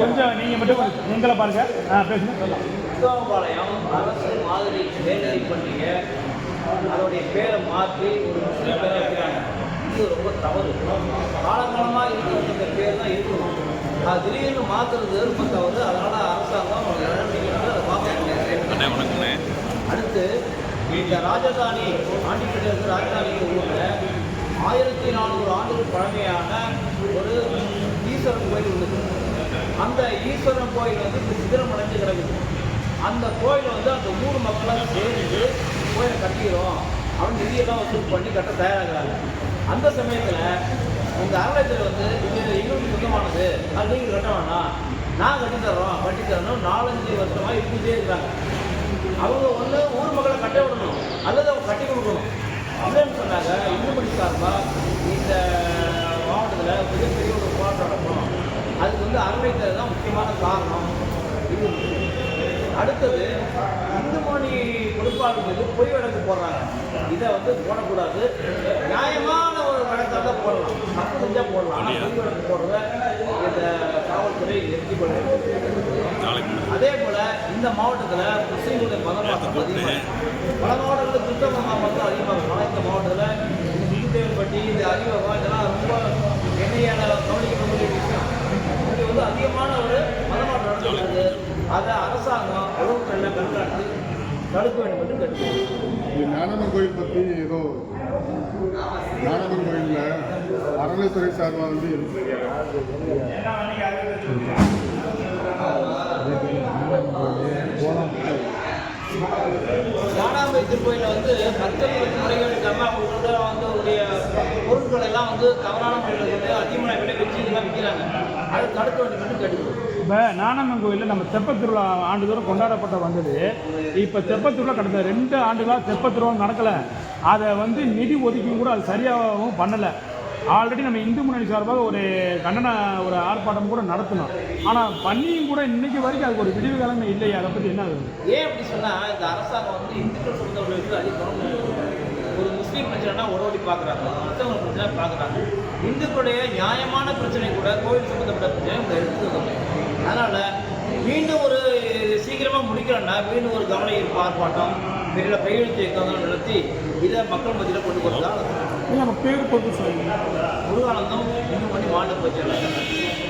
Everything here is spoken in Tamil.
கொஞ்சம் நீங்கள் மட்டும் எங்களை பாருங்க. ஆ பேசுங்க. சொல்லலாம் புத்தகம்பாளையம் அரசு மாதிரி வேலை பண்டிகை அதோடைய பேரை மாற்றி ஒரு முஸ்லீம் பேரை வைக்கிறாங்க. இது ரொம்ப தவறு. காலகாலமாக இருக்கிற இந்த பேர் தான் இருக்கணும் அது திடீர்னு மாற்றுறது ரொம்ப தவறு. அதனால் அரசாங்கம் ஒரு நடவடிக்கை அதை பார்க்க அடுத்து இந்த ராஜதானி ஆண்டிப்பட்டி இருக்கிற ராஜதானி ஊரில் ஆயிரத்தி நானூறு ஆண்டுகள் பழமையான ஒரு ஈஸ்வரன் கோயில் உள்ளது. அந்த ஈஸ்வரன் கோயில் வந்து இப்ப சிதிரம் அடைஞ்சு கிடக்குது. அந்த கோயில் வந்து அந்த ஊர் மக்களாக சேர்ந்து கோயிலை கட்டிக்கிறோம் அவன் நிதியெல்லாம் வசூல் பண்ணி கட்ட தயாராகிறாங்க. அந்த சமயத்தில் இந்த அறநிலையத்தில் வந்து இது எங்களுக்கு சொந்தமானது. அது நீங்கள் கட்ட வேணாம். நான் கட்டி தரோம் கட்டி தரணும். நாலஞ்சு வருஷமாக இருந்துட்டே இருக்கிறாங்க. அவங்க ஒன்று ஊர் மக்களை கட்ட விடணும். அல்லது அவங்க கட்டி கொடுக்கணும். சார்பாக இந்த மாவட்டத்தில் மிகப்பெரிய ஒரு போராட்டம் நடக்கும். அதுக்கு வந்து அறநிலையத்தில் தான் முக்கியமான காரணம். இது அடுத்தது இந்து மணி மீது பொய் வழக்கு போடுறாங்க. இதை வந்து போடக்கூடாது. நியாயமான ஒரு வழக்காக தான் போடலாம். தப்பு செஞ்சால் போடலாம். ஆனால் பொய் வழக்கு போடுறத இந்த காவல்துறை நிறுத்தி கொள்ள அதே போல் இந்த மாவட்டத்தில் முஸ்லீம்களுடைய மதமாற்றம் அதிகமாக பல மாவட்டங்களில் கிறிஸ்தவ மக்கள் அதிகமாக இருக்கும். இந்த மாவட்டத்தில் அறிவகம் இதெல்லாம் ரொம்ப எண்ணெயால் கவனிக்கக்கூடிய விஷயம். இங்கே வந்து அதிகமான ஒரு மதமாற்றம் நடந்துள்ளது அதை அரசாங்கம் ஒழுங்குகளில் கண்காணித்து தடுக்க வேண்டும் என்று கேட்டுக்கொள்கிறேன் இது ஞானந்தம் கோயில் பற்றி ஏதோ ஞானந்தம் கோயிலில் அறநிலைத்துறை சார்பாக வந்து ஞானாம்பை திருக்கோயிலில் வந்து பக்தர்களுக்கு அவங்களோட வந்து உடைய பொருட்கள் எல்லாம் வந்து தவறான முறையில் வந்து அதிகமான விலை வச்சு இதெல்லாம் விற்கிறாங்க அதை தடுக்க வேண்டும் என்று இப்போ நானம்மன் கோயிலில் நம்ம தெப்பத் திருவிழா ஆண்டுதோறும் கொண்டாடப்பட்ட வந்தது. இப்போ தெப்பத் திருவிழா கடந்த ரெண்டு ஆண்டுகளாக தெப்பத் திருவிழா நடக்கலை. அதை வந்து நிதி ஒதுக்கியும் கூட அது சரியாகவும் பண்ணலை. ஆல்ரெடி நம்ம இந்து முன்னணி சார்பாக ஒரு கண்டன ஒரு ஆர்ப்பாட்டம் கூட நடத்தினோம் ஆனால் பண்ணியும் கூட இன்னைக்கு வரைக்கும் அதுக்கு ஒரு விடிவு காலமே இல்லையே. அதை பற்றி என்ன ஆகுது? ஏன் அப்படி சொன்னா இந்த அரசாங்கம் வந்து இந்துக்கள் சம்பந்தப்பட்ட அதிக கவனம் செலுத்துது. ஒரு முஸ்லீம் பிரச்சனைனா உடனடி பார்க்குறாங்க. கிறிஸ்தவ பிரச்சனை பார்க்குறாங்க. இந்துக்களுடைய நியாயமான பிரச்சனை கூட கோவில் சம்பந்தப்பட்ட பிரச்சனை இவங்க எடுத்துக்கிறது அதனால மீண்டும் ஒரு சீக்கிரமா முடிக்கிறோன்னா மீண்டும் ஒரு கவன ஈர்ப்பு ஆர்ப்பாட்டம் பெரிய கையெழுத்து இயக்கம் நடத்தி இதை மக்கள் மத்தியில் கொண்டு போகிறதா நம்ம பேர் போட்டு சொல்லுங்கள் முருகானந்தம் இன்னும் பண்ணி மாநில பிரச்சனை